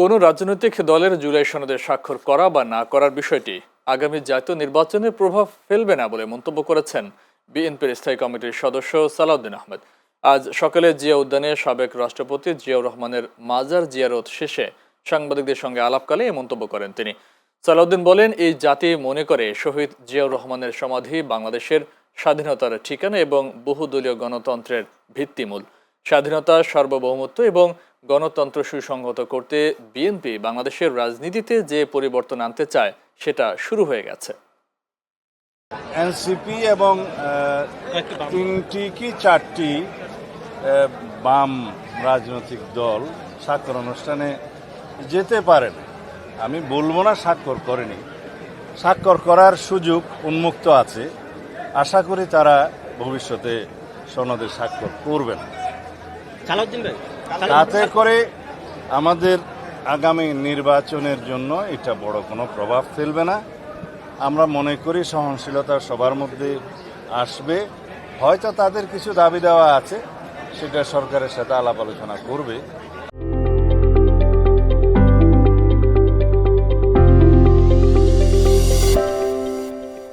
কোনো রাজনৈতিক দলের জুলাই সনদে স্বাক্ষর করা বা না করার বিষয়টি আগামী জাতীয় নির্বাচনে প্রভাব ফেলবে না বলে মন্তব্য করেছেন বিএনপির স্থায়ী কমিটির সদস্য সালাউদ্দিন আহমেদ। আজ সকালে জিয়া উদ্যানে সাবেক রাষ্ট্রপতি জিয়াউর রহমানের মাজার জিয়ারত শেষে সাংবাদিকদের সঙ্গে আলাপকালে এই মন্তব্য করেন তিনি। সালাউদ্দিন বলেন, এই জাতি মনে করে শহীদ জিয়াউর রহমানের সমাধি বাংলাদেশের স্বাধীনতার ঠিকানা এবং বহুদলীয় গণতন্ত্রের ভিত্তিমূল। স্বাধীনতা, সার্বভৌমত্ব এবং গণতন্ত্র সুসংহত করতে বিএনপি বাংলাদেশের রাজনীতিতে যে পরিবর্তন আনতে চায় সেটা শুরু হয়ে গেছে। এনসিপি এবং তিনটি কি চারটি বাম রাজনৈতিক দল স্বাক্ষর অনুষ্ঠানে যেতে পারেন আমি বলব না স্বাক্ষর করেনি। স্বাক্ষর করার সুযোগ উন্মুক্ত আছে। আশা করি তারা ভবিষ্যতে সনদে স্বাক্ষর করবেন সালাউদ্দিন ভাই। তাতে করে আমাদের আগামী নির্বাচনের জন্য এটা বড় কোনো প্রভাব ফেলবে না। আমরা মনে করি সহনশীলতা সবার মধ্যে আসবে। হয়তো তাদের কিছু দাবি দেওয়া আছে, সেটা সরকারের সাথে আলাপ আলোচনা করবে।